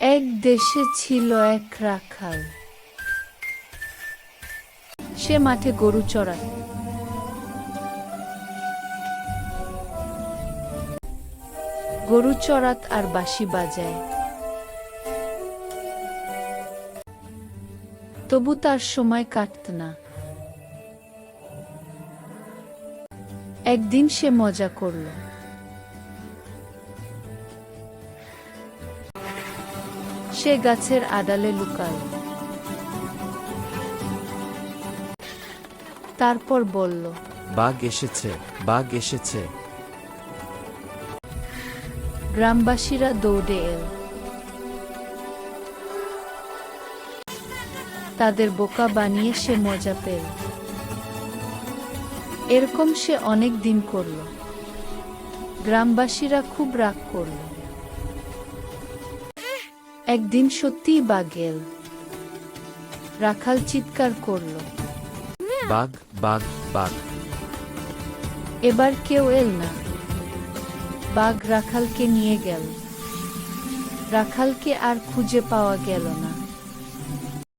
এক দেশে ছিল এক রাখাল। সে মাঠে গরু চড়ায়। গরু চড়াত আর বাঁশি বাজায়। তবু তার সময় কাটত না। একদিন সে মজা করল। সে গাছের আড়ালে লুকাল তারপর বলল বাঘ এসেছে বাঘ এসেছে। গ্রামবাসীরা দৌড়ে এল। তাদের বোকা বানিয়ে সে মজা পেল। এরকম সে অনেক দিন করল। গ্রামবাসীরা খুব রাগ করল। একদিন সত্যিই বাঘ এল। রাখাল চিৎকার করল। বাঘ বাঘ বাঘ। এবার কেউ এল না। বাঘ রাখালকে নিয়ে গেল। রাখালকে আর খুঁজে পাওয়া গেল না।